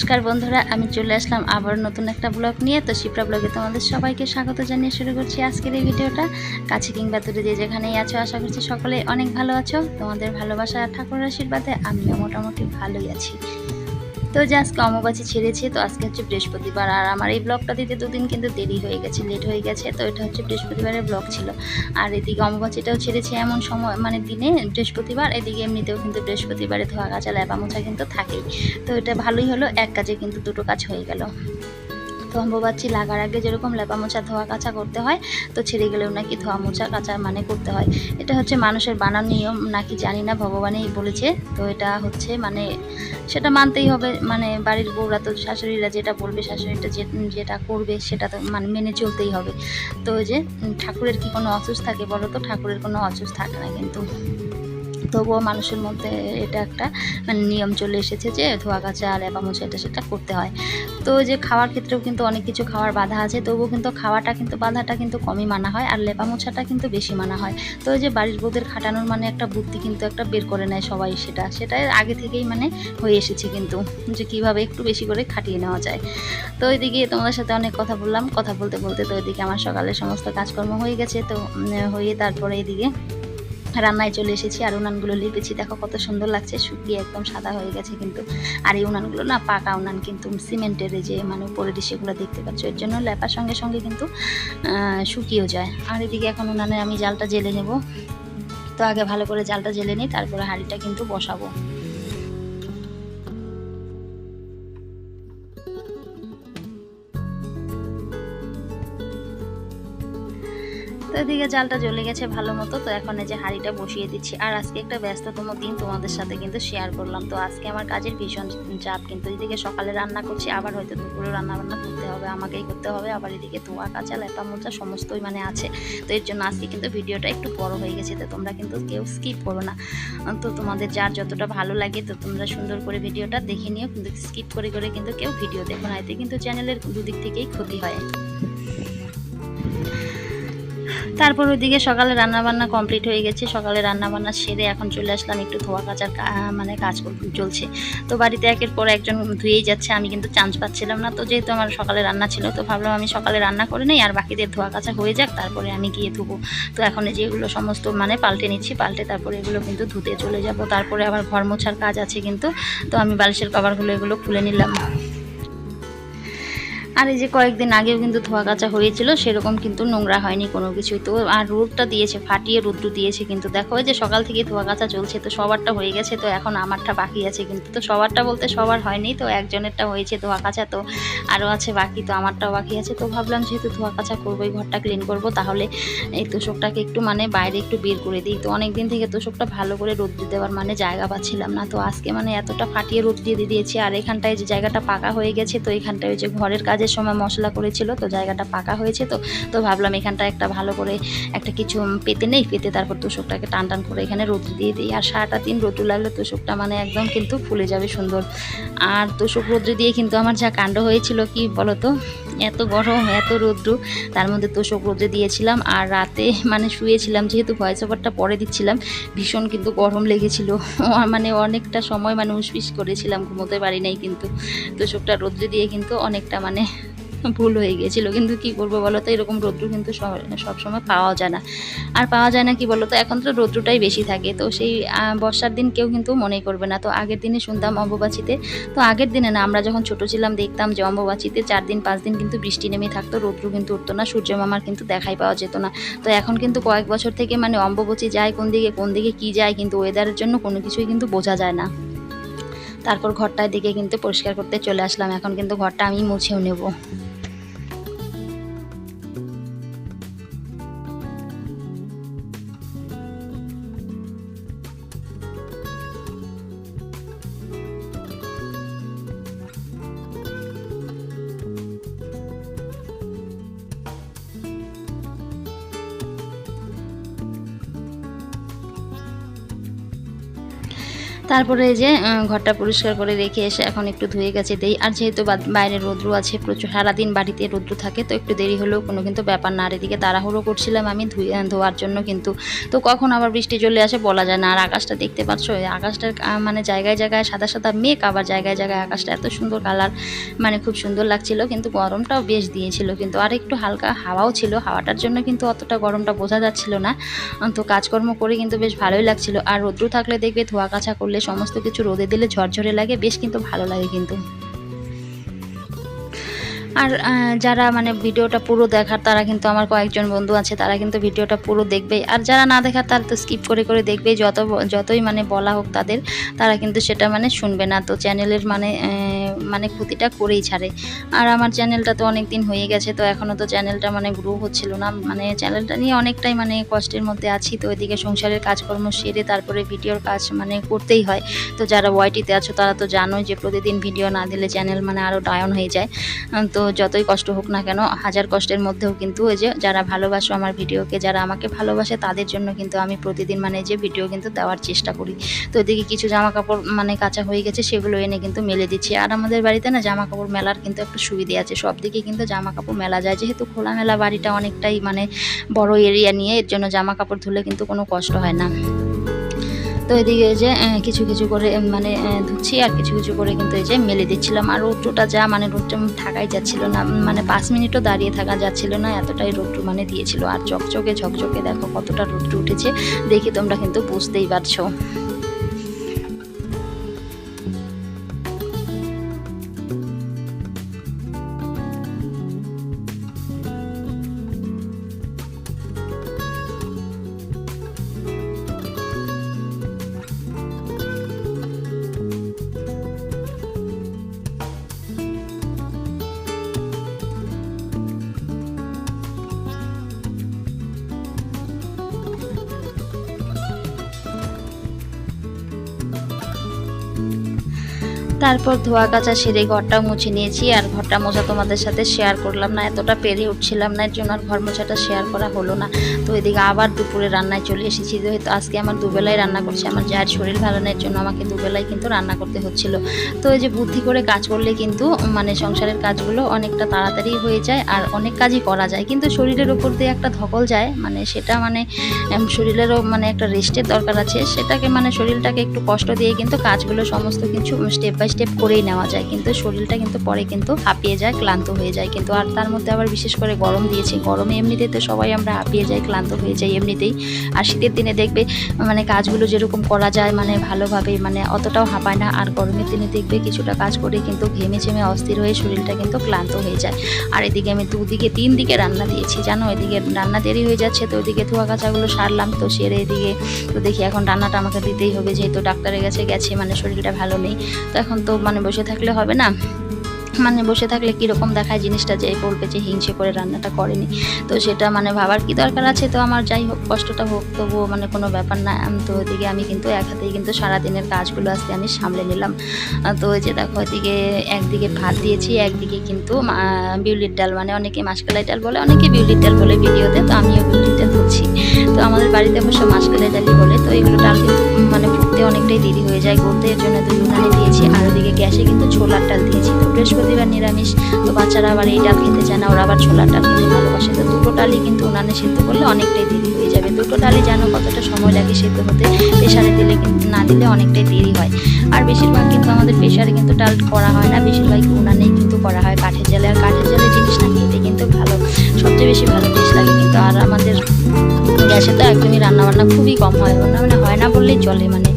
নমস্কার বন্ধুরা, আমি চলে আসলাম আবার নতুন একটা ব্লগ নিয়ে। তো শিপ্রা ব্লগে তোমাদের সবাইকে স্বাগত জানিয়ে শুরু করছি আজকের এই ভিডিওটা। কাছে কিংবা দূরে যে যেখানেই আছো, আশা করছি সকলে অনেক ভালো আছো। তোমাদের ভালোবাসা ঠাকুর আশীর্বাদে আমিও মোটামুটি ভালোই আছি। তো যে আজকে অমাবাসী ছেড়েছে, তো আজকে হচ্ছে বৃহস্পতিবার। আর আমার এই ব্লগটা দিতে দুদিন কিন্তু দেরি হয়ে গেছে লেট হয়ে গেছে, তো এটা হচ্ছে বৃহস্পতিবারের ব্লগ ছিল। আর এদিকে অমাবাসীটাও ছেড়েছে এমন সময় মানে দিনে বৃহস্পতিবার, এদিকে এমনিতেও কিন্তু বৃহস্পতিবারে ধোয়া গাছা লেপা মোছা কিন্তু থাকেই। তো এটা ভালোই হলো, এক কাজে কিন্তু দুটো কাজ হয়ে গেল। তো অম্বুবাচি লাগার আগে যেরকম লেপা মোছা ধোয়া কাচা করতে হয়, তো ছেড়ে গেলেও নাকি ধোয়া মোছা কাচা মানে করতে হয়। এটা হচ্ছে মানুষের বানান নিয়ম, নাকি জানি না, ভগবানই বলেছে। তো এটা হচ্ছে মানে সেটা মানতেই হবে মানে বাড়ির বউরা তো শাশুড়িরা যেটা বলবে, শাশুড়িটা যে, যেটা করবে সেটা তো মানে মেনে চলতেই হবে। তো যে ঠাকুরের কি কোনো অসুস থাকে বলো তো? ঠাকুরের কোনো অসুস থাকে না কিন্তু। তবুও মানুষের মধ্যে এটা একটা মানে নিয়ম চলে এসেছে যে ধোয়া কাচা এবা মোছা এটা সেটা করতে হয়। তো যে খাওয়ার ক্ষেত্রেও কিন্তু অনেক কিছু খাওয়ার বাধা আছে, তবুও কিন্তু খাওয়াটা কিন্তু, বাধাটা কিন্তু কমই মানা হয় আর লেপা মোছাটা কিন্তু বেশি মানা হয়। তো যে বাড়ির বউদের খাটানোর মানে একটা বুদ্ধি কিন্তু একটা বের করে নেয় সবাই সেটা সেটা আগে থেকেই মানে হয়ে এসেছে কিন্তু, যে কীভাবে একটু বেশি করে খাটিয়ে নেওয়া যায়। তো ওইদিকে তোমাদের সাথে অনেক কথা বললাম, কথা বলতে বলতে তো ওইদিকে আমার সকালে সমস্ত কাজকর্ম হয়ে গেছে, তো হয়ে তারপরে এইদিকে রান্নায় চলে এসেছি আর উনানগুলো লিপেছি। দেখো কত সুন্দর লাগছে, শুকিয়ে একদম সাদা হয়ে গেছে কিন্তু। আর এই উনানগুলো না পাকা উনান কিন্তু সিমেন্টের যে মানে উপরের সেগুলো দেখতে পাচ্ছ। এর জন্য লেপার সঙ্গে সঙ্গে কিন্তু শুকিয়েও যায়। আর এদিকে এখন উনানে আমি জালটা জেলে নেব। তো আগে ভালো করে জালটা জেলে নিই, তারপরে হাঁড়িটা কিন্তু বসাবো। তো এদিকে জালটা জ্বলে গেছে ভালো মতো, তো এখন এই যে হাঁড়িটা বসিয়ে দিচ্ছি। আর আজকে একটা ব্যস্ততম দিন তোমাদের সাথে কিন্তু শেয়ার করলাম। তো আজকে আমার কাজের ভীষণ চাপ, কিন্তু এদিকে সকালে রান্না করছি, আবার হয়তো দুপুরে রান্না বান্না করতে হবে, আমাকেই করতে হবে, আবার এদিকে ধোয়া, কাঁচা, লেপা মোচা সমস্তই মানে আছে। তো এর জন্য আজকে কিন্তু ভিডিওটা একটু বড় হয়ে গেছে, তো তোমরা কিন্তু কেউ স্কিপ করো না। তো তোমাদের যার যতটা ভালো লাগে, তো তোমরা সুন্দর করে ভিডিওটা দেখে নিও, কিন্তু স্কিপ করে করে কিন্তু কেউ ভিডিও দেখো না। এতে কিন্তু চ্যানেলের দুদিক থেকেই ক্ষতি হয়। তারপর ওইদিকে সকালে রান্না বান্না কমপ্লিট হয়ে গেছে। সকালে রান্না বান্না সেরে এখন চলে আসলাম, একটু ধোয়া কাচার মানে কাজ চলছে। তো বাড়িতে একের পর একজন ধুয়েই যাচ্ছে, আমি কিন্তু চান্স পাচ্ছিলাম না। তো যেহেতু আমার সকালে রান্না ছিল, তো ভাবলাম আমি সকালে রান্না করে নেই, আর বাকিদের ধোয়া কাচা হয়ে যাক, তারপরে আমি গিয়ে ধুবো। তো এখন এই যে এগুলো সমস্ত মানে পাল্টে নিচ্ছি, পাল্টে তারপরে এগুলো কিন্তু ধুতে চলে যাব। তারপরে আবার ঘর মোছার কাজ আছে কিন্তু, তো আমি বালিশের কভারগুলো এগুলো খুলে নিলাম। আর এই যে কয়েকদিন আগেও কিন্তু ধোয়া কাচা হয়েছিল, সেরকম কিন্তু নোংরা হয়নি কোনো কিছুই। তো আর রোদটা দিয়েছে, ফাটিয়ে রোদ্রু দিয়েছে কিন্তু। দেখো যে সকাল থেকে ধোয়া কাচা চলছে, তো সবারটা হয়ে গেছে, তো এখন আমারটা বাকি আছে কিন্তু। তো সবারটা বলতে সবার হয়নি, তো একজনেরটা হয়েছে ধোয়া কাচা, তো আরও আছে বাকি, তো আমারটাও বাকি আছে। তো ভাবলাম যেহেতু ধোয়া কাচা করব, এই ঘরটা ক্লিন করব, তাহলে এই তোষকটাকে একটু মানে বাইরে একটু বের করে দিই। তো অনেক দিন থেকে তোষকটা ভালো করে রোদ্রু দেওয়ার মানে জায়গা পাচ্ছিলাম না। তো আজকে মানে এতটা ফাটিয়ে রোদ দিয়ে দিয়েছি, আর এখানটায় যে জায়গাটা পাকা হয়ে গেছে, তো এখানটায় যে ঘরের কাজের সময় মশলা করেছিল, তো জায়গাটা পাকা হয়েছে, তো তো ভাবলাম এখানটা একটা ভালো করে একটা কিছু পেতে নেই, পেতে তারপর তোষকটাকে টান টান করে এখানে রোদ্রু দিয়ে দিই। আর সারাটা দিন রোদ্রু লাগলে তোষকটা মানে একদম কিন্তু ফুলে যাবে সুন্দর। আর তোষক রোদ্রু দিয়ে কিন্তু আমার যা কাণ্ড হয়েছিল, কি বলতো? এত গরম, এত রৌদ্র, তার মধ্যে তোষক রোদে দিয়েছিলাম আর রাতে মানে শুয়েছিলাম, যেহেতু ভয়েস ওভারটা পরে দিচ্ছিলাম, ভীষণ কিন্তু গরম লেগেছিল। মানে অনেকটা সময় মানে উসপিস করেছিলাম, ঘুমোতে পারি নাই কিন্তু তোষকটা রোদ্রে দিয়ে কিন্তু অনেকটা মানে ভুল হয়ে গিয়েছিল। কিন্তু কি করব বলো তো, এরকম রৌদ্র কিন্তু সবসময় পাওয়া যায় না। আর পাওয়া যায় না কি বলো তো, এখন তো রৌদ্রটাই বেশি থাকে। তো সেই বর্ষার দিন কেউ কিন্তু মনেই করবে না। তো আগের দিনে শুনতাম অম্বুবাচিতে, তো আগের দিনে না, আমরা যখন ছোট ছিলাম দেখতাম যে অম্বুবাচিতে চার দিন, পাঁচ দিন কিন্তু বৃষ্টি নেমে থাকতো, রৌদ্র কিন্তু উঠতো না, সূর্য মামার কিন্তু দেখাই পাওয়া যেত না। তো এখন কিন্তু কয়েক বছর থেকে মানে অম্বুবাচি যায় কোন দিকে কোন দিকে কি যায়, কিন্তু ওয়েদারের জন্য কোনো কিছুই কিন্তু বোঝা যায় না। তারপর ঘরটার দিকে কিন্তু পরিষ্কার করতে চলে আসলাম। এখন কিন্তু ঘরটা আমি মুছেও নেব। তারপরে এই যে ঘরটা পরিষ্কার করে রেখে এসে এখন একটু ধুয়ে গেছে দেই। আর যেহেতু বাইরে রৌদ্র আছে, প্রচুর সারাদিন বাড়িতে রৌদ্র থাকে, তো একটু দেরি হলেও কোনো কিন্তু ব্যাপার না। আর এদিকে তাড়াহুড়ো করছিলাম আমি ধুয়ে ধোয়ার জন্য কিন্তু। তো কখন আবার বৃষ্টি চলে আসে বলা যায় না। আর আকাশটা দেখতে পাচ্ছ আকাশটার মানে জায়গায় জায়গায় সাদা সাদা মেঘ, আবার জায়গায় জায়গায় আকাশটা এত সুন্দর কালার মানে খুব সুন্দর লাগছিল। কিন্তু গরমটাও বেশ দিয়েছিল। কিন্তু আর একটু হালকা হাওয়াও ছিল। হাওয়াটার জন্য কিন্তু অতটা গরমটা বোঝা যাচ্ছিল না। তো কাজকর্ম করে কিন্তু বেশ ভালোই লাগছিল। আর রৌদ্র থাকলে দেখবে ধোয়া কাছা করলে সমস্ত কিছু রোদে দিলে ঝরঝরে লাগে বেশ কিন্তু ভালো লাগে কিন্তু। আর যারা মানে ভিডিওটা পুরো দেখার, তারা কিন্তু আমার কয়েকজন বন্ধু আছে, তারা কিন্তু ভিডিওটা পুরো দেখবে আর যারা না দেখার, তারা তো স্কিপ করে করে দেখবে যত, যতই মানে বলা হোক তাদের, তারা কিন্তু সেটা মানে শুনবে না। তো চ্যানেলের মানে মানে ক্ষতিটা করেই ছাড়ে। আর আমার চ্যানেলটা তো অনেক দিন হয়ে গেছে, তো এখনও তো চ্যানেলটা মানে গ্রো হচ্ছিল না। মানে চ্যানেলটা নিয়ে অনেকটাই মানে কষ্টের মধ্যে আছি। তো ওইদিকে সংসারের কাজকর্ম সেরে তারপরে ভিডিওর কাজ মানে করতেই হয়। তো যারা ওয়াইটিতে আছো, তারা তো জানোই যে প্রতিদিন ভিডিও না দিলে চ্যানেল মানে আরও ডায়ন হয়ে যায়। তো যতই কষ্ট হোক না কেন, হাজার কষ্টের মধ্যেও কিন্তু ওই যে যারা ভালোবাসো আমার ভিডিওকে, যারা আমাকে ভালোবাসে তাদের জন্য কিন্তু আমি প্রতিদিন মানে যে ভিডিও কিন্তু দেওয়ার চেষ্টা করি। তো এদিকে কিছু জামা কাপড় মানে কাঁচা হয়ে গেছে, সেগুলো এনে কিন্তু মেলে দিচ্ছি। আর আমাদের বাড়িতে না জামা কাপড় মেলার কিন্তু একটা সুবিধে আছে। সব দিকে কিন্তু জামা কাপড় মেলা যায়। যেহেতু খোলামেলা বাড়িটা অনেকটাই মানে বড় এরিয়া নিয়ে, এর জন্য জামা কাপড় ধুলে কিন্তু কোনো কষ্ট হয় না। তো এদিকে যে কিছু কিছু করে মানে ধুচ্ছি আর কিছু কিছু করে কিন্তু এই যে মেলে দিচ্ছিলাম। আর রৌদ্রটা যা মানে রৌদ্র থাকাই যাচ্ছিল না মানে পাঁচ মিনিটও দাঁড়িয়ে থাকা যাচ্ছিল না, এতটাই রৌদ্র মানে দিয়েছিল। আর চকচকে, ঝকঝকে দেখো কতটা রৌদ্র উঠেছে, দেখি তোমরা কিন্তু বুঝতেই পারছ। তারপর ধোয়া কাচা সেরে ঘরটা মুছে নিয়েছি আর ঘরটা মোছা তোমাদের সাথে শেয়ার করলাম না, এতটা পেরে উঠছিলাম না, এর জন্য আর ঘর মোছাটা শেয়ার করা হলো না। তো এদিকে আবার দুপুরে রান্নায় চলে এসেছি, যেহেতু আজকে আমার দুবেলায় রান্না করছি, আমার যার শরীর ভালো না, এর জন্য আমাকে দুবেলায় কিন্তু রান্না করতে হচ্ছিল। তো এই যে বুদ্ধি করে কাজ করলে কিন্তু মানে সংসারের কাজগুলো অনেকটা তাড়াতাড়ি হয়ে যায় আর অনেক কাজই করা যায়। কিন্তু শরীরের উপর দিয়ে একটা ধকল যায় মানে সেটা মানে শরীরেরও মানে একটা রেস্টের দরকার আছে। সেটাকে মানে শরীরটাকে একটু কষ্ট দিয়ে কিন্তু কাজগুলো সমস্ত কিছু স্টেপ বাই স্টেপ করেই নেওয়া যায়। কিন্তু শরীরটা কিন্তু পরে কিন্তু হাঁপিয়ে যায়, ক্লান্ত হয়ে যায়। কিন্তু আর তার মধ্যে আবার বিশেষ করে গরম দিয়েছে। গরমে এমনিতে তো সবাই আমরা হাঁপিয়ে যাই, ক্লান্ত হয়ে যাই এমনিতেই। আর শীতের দিনে দেখবে মানে কাজগুলো যেরকম করা যায় মানে ভালোভাবে মানে অতটাও হাঁপায় না। আর গরমের দিনে দেখবে কিছুটা কাজ করে কিন্তু ঘেমে ঝেমে অস্থির হয়ে শরীরটা কিন্তু ক্লান্ত হয়ে যায়। আর এদিকে আমি দুদিকে তিন দিকে রান্না দিয়েছি। জানো, এদিকে রান্না দেরি হয়ে যাচ্ছে, তো ওইদিকে ধোয়া কাচাগুলো সারলাম, তো সেরে এদিকে, তো দেখি এখন রান্নাটা আমাকে দিতেই হবে। যেহেতু ডাক্তারের কাছে গেছে মানে শরীরটা ভালো নেই। তো এখন তো মানে বসে থাকলে হবে না। মানে বসে থাকলে কীরকম দেখায় জিনিসটা যে বলবে যে হিংসে করে রান্নাটা করেনি। তো সেটা মানে ভাবার কি দরকার আছে? তো আমার যাই হোক, কষ্টটা হোক, তবুও মানে কোনো ব্যাপার না। তো ওইদিকে আমি কিন্তু এক হাতেই কিন্তু সারাদিনের কাজগুলো আজকে আমি সামলে নিলাম। তো ওই যে দেখো, ওইদিকে একদিকে ভাত দিয়েছি, একদিকে কিন্তু বিউলির ডাল। মানে অনেকে মাসকালাই ডাল বলে, অনেকে বিউলির ডাল বলে ভিডিওতে, তো আমিও বিউলির ডাল ধরছি। তো আমাদের বাড়িতে অবশ্য মাসকালাই ডালই বলে, তো এগুলো ডাল কিন্তু মানে অনেকটাই দেরি হয়ে যায় গড়তে, এর জন্য উনানে দিয়েছি। আর ওদিকে গ্যাসে কিন্তু ছোলার ডাল দিয়েছি। তো বৃহস্পতিবার নিরামিষ, তো বাচ্চারা আবার এই ডাল খেতে চায় না, ওরা আবার ছোলার ডাল খেতে ভালোবাসে। তো দুটো ডালই কিন্তু উনানে সেদ্ধ করলে অনেকটাই দেরি হয়ে যাবে। দুটো ডালই জানো কতটা সময় লাগে সেদ্ধ হতে? প্রেশারে দিলে কিন্তু না দিলে অনেকটাই দেরি হয়। আর বেশিরভাগ কিন্তু আমাদের প্রেশারে কিন্তু ডাল করা হয় না, বেশিরভাগ উনানেই কিন্তু করা হয়। কাঠের জালে, আর কাঠের জালে জিনিস না খেতে কিন্তু ভালো। সবচেয়ে বেশি ভালো টেস্ট লাগে কিন্তু, আর আমাদের গ্যাসে তো একদমই রান্নাবান্না খুবই কম হয়। না মানে হয় না বললেই চলে মানে।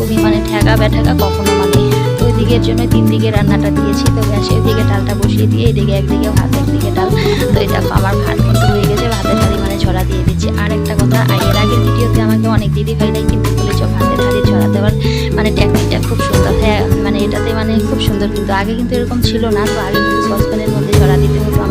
খুবই মানে ঠেকা ব্যাঠেকা কখনো মানে। ওই দিকের জন্য তিন দিকে রান্নাটা দিয়েছি, তো গ্যাসের দিকে ডালটা বসিয়ে দিয়ে এদিকে একদিকে ভাত একদিকে ডাল। তো এটা আমার ভাত মতো হয়ে গেছে, ভাতের হাঁড়ি মানে ছড়া দিয়ে দিচ্ছি। আর একটা কথা এর আগের ভিডিওতে আমাকে অনেক দিদি ভাইরাই কিন্তু বলেছ ভাতের হাঁড়ি ছড়া দেওয়ার মানে টেকনিকটা খুব সুন্দর। হ্যাঁ মানে এটাতে মানে খুব সুন্দর, কিন্তু আগে কিন্তু এরকম ছিল না, তো আগে কিন্তু সসপ্যানের মধ্যে ছড়া দিতে হতো।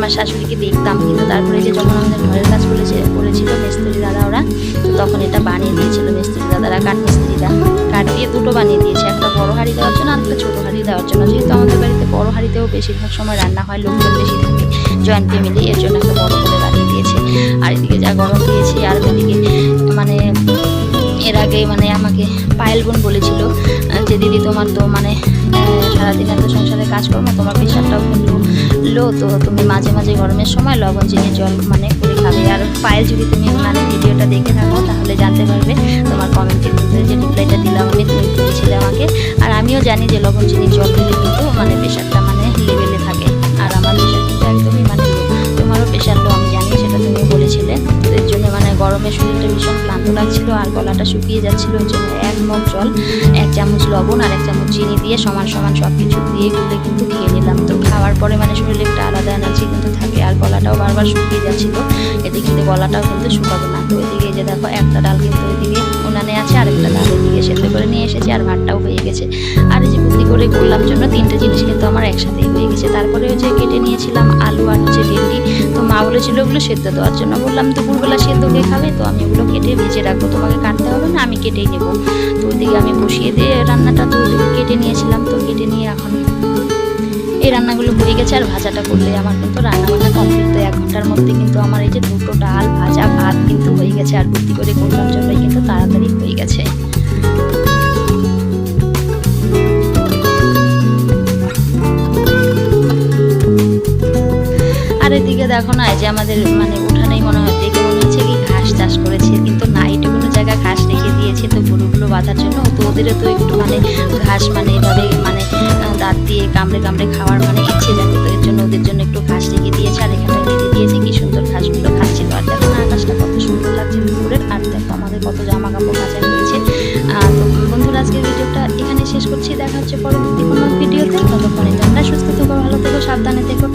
আমার শাশুড়িকে দেখতাম, কিন্তু তারপরে যে যখন আমাদের ঘরের কাজ করেছে, করেছিল মিস্ত্রি দাদা ওরা তখন এটা বানিয়ে দিয়েছিল মিস্ত্রি দাদারা, কাঠ মিস্ত্রিরা। কাঠ দিয়ে দুটো বানিয়ে দিয়েছে, একটা বড় হাঁড়ি দেওয়ার জন্য আর একটা ছোটো হাঁড়ি দেওয়ার জন্য। যেহেতু আমাদের বাড়িতে বড় হাঁড়িতেও বেশিরভাগ সময় রান্না হয়, লোকজন বেশি থাকে জয়েন্ট ফ্যামিলি এর জন্য একটা বড় করে বানিয়ে দিয়েছে। আর এদিকে যা গরম দিয়েছি, আর ওদিকে এর আগে মানে আমাকে পায়েল বোন বলেছিল যে দিদি তোমার তো মানে সারাদিন এত সংসারে কাজকর্ম, তোমার প্রেশারটাও কিন্তু লো, তো তুমি মাঝে মাঝে গরমের সময় লবণ, চিনি, জল মানে করে খাবে। আর পায়েল যদি তুমি মানে ভিডিওটা দেখে থাকো, তাহলে জানতে পারবে তোমার কমেন্টের যে রিপ্লাইটা দিলাম আমি তুমি বলেছিলে আমাকে। আর আমিও জানি যে লবণ, চিনি, জল দিলে কিন্তু মানে প্রেশারটা মানে লেভেলে থাকে। আর আমার প্রেশার কিন্তু একদমই মানে তোমারও প্রেশার লো, আমি জানি, সেটা তুমি বলেছিলে। তো এর জন্য মানে গরমে শরীরটা ভীষণ লাগছিল আর গলাটা শুকিয়ে যাচ্ছিল ওই জন্য এক মগ জল, এক চামচ লবণ আর এক চামচ চিনি দিয়ে সমান সমান সব কিছু দিয়ে গুলে কিন্তু খেয়ে নিলাম। তো খাওয়ার পরে মানে শরীরে একটা আলাদা এনার্জি কিন্তু থাকে আর গলাটাও বারবার শুকিয়ে যাচ্ছিল। এদিকে কিন্তু গলাটাও কিন্তু শুকাবে না। তো ওইদিকে যে দেখো, একটা ডাল কিন্তু ওইদিকে উনানে আছে, আরেকটা করে নিয়ে এসেছি আর ভাতটাও হয়ে গেছে। আর এই যে বুদ্ধি করে করলাম জন্য তিনটে জিনিস কিন্তু আমার একসাথেই হয়ে গেছে। তারপরে যে কেটে নিয়েছিলাম আলু আর হচ্ছে ভেন্ডি। তো মা বলেছিল ওগুলো সেদ্ধ দেওয়ার জন্য। বললাম, দুপুরবেলা সেদ্ধ কে খাবে? তো আমি ওগুলো কেটে ভেজে রাখব। তোমাকে কাটতে হবে না, আমি কেটেই নেব। তো ওইদিকে আমি বসিয়ে দিয়ে রান্নাটা তো কেটে নিয়েছিলাম। তো কেটে নিয়ে এখন এই রান্নাগুলো হয়ে গেছে আর ভাজাটা করলে আমার কিন্তু রান্না বান্না কমপ্লিট তো এক ঘণ্টার মধ্যে কিন্তু আমার এই যে দুটো ডাল, ভাজা ভাত কিন্তু হয়ে গেছে। আর বুদ্ধি করে করলাম জন্যই কিন্তু তাড়াতাড়ি হয়ে গেছে। এদিকে দেখো না যে আমাদের মানে উঠানেই মনে হয় দেখে মনে হচ্ছে কি ঘাস চাষ করেছে কিন্তু না এইটুকুনো জায়গা ঘাস রেখে দিয়েছে তো গরুগুলো বাঁধার জন্য তো ওদেরও তো একটু মানে ঘাস মানে এভাবে মানে দাঁত দিয়ে কামড়ে কামড়ে খাওয়ার মানে ইচ্ছে জানে তো এর জন্য ওদের জন্য একটু ঘাস রেখে দিয়েছে আর এখানটা রেখে দিয়েছে কি সুন্দর ঘাসগুলো খাচ্ছিল আর দেখো না আকাশটা কত সুন্দর লাগছে দুপুরের আর দেখো আমাদের কত জামা কাপড় কাচা আহ, তো বন্ধুরা আজকের ভিডিওটা এখানে শেষ করছি দেখা হচ্ছে পরবর্তী কোনো ভিডিওতে ততক্ষণে তোমরা সুস্থ থেকো ভালো থেকো সাবধানে থেকো